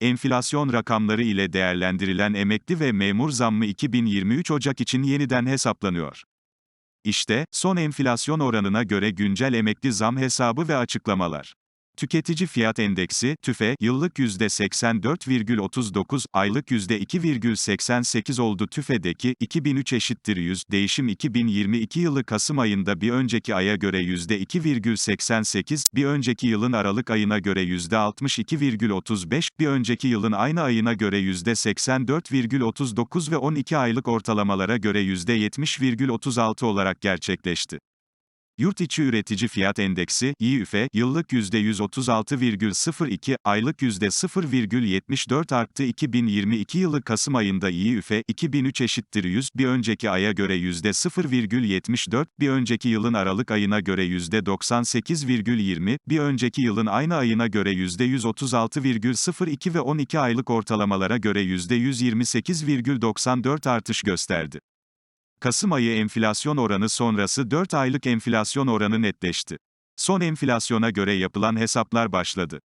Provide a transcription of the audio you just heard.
Enflasyon rakamları ile değerlendirilen emekli ve memur zammı 2023 Ocak için yeniden hesaplanıyor. İşte, son enflasyon oranına göre güncel emekli zam hesabı ve açıklamalar. Tüketici fiyat endeksi, TÜFE, yıllık %84,39, aylık %2,88 oldu. TÜFE'deki 2003 eşittir 100 değişim 2022 yılı Kasım ayında bir önceki aya göre %2,88, bir önceki yılın Aralık ayına göre %62,35, bir önceki yılın aynı ayına göre %84,39 ve 12 aylık ortalamalara göre %70,36 olarak gerçekleşti. Yurt içi üretici fiyat endeksi, YÜFE, yıllık %136,02, aylık %0,74 arttı. 2022 yılı Kasım ayında YÜFE, 2003 eşittir 100, bir önceki aya göre %0,74, bir önceki yılın Aralık ayına göre %98,20, bir önceki yılın aynı ayına göre %136,02 ve 12 aylık ortalamalara göre %128,94 artış gösterdi. Kasım ayı enflasyon oranı sonrası 4 aylık enflasyon oranı netleşti. Son enflasyona göre yapılan hesaplar başladı.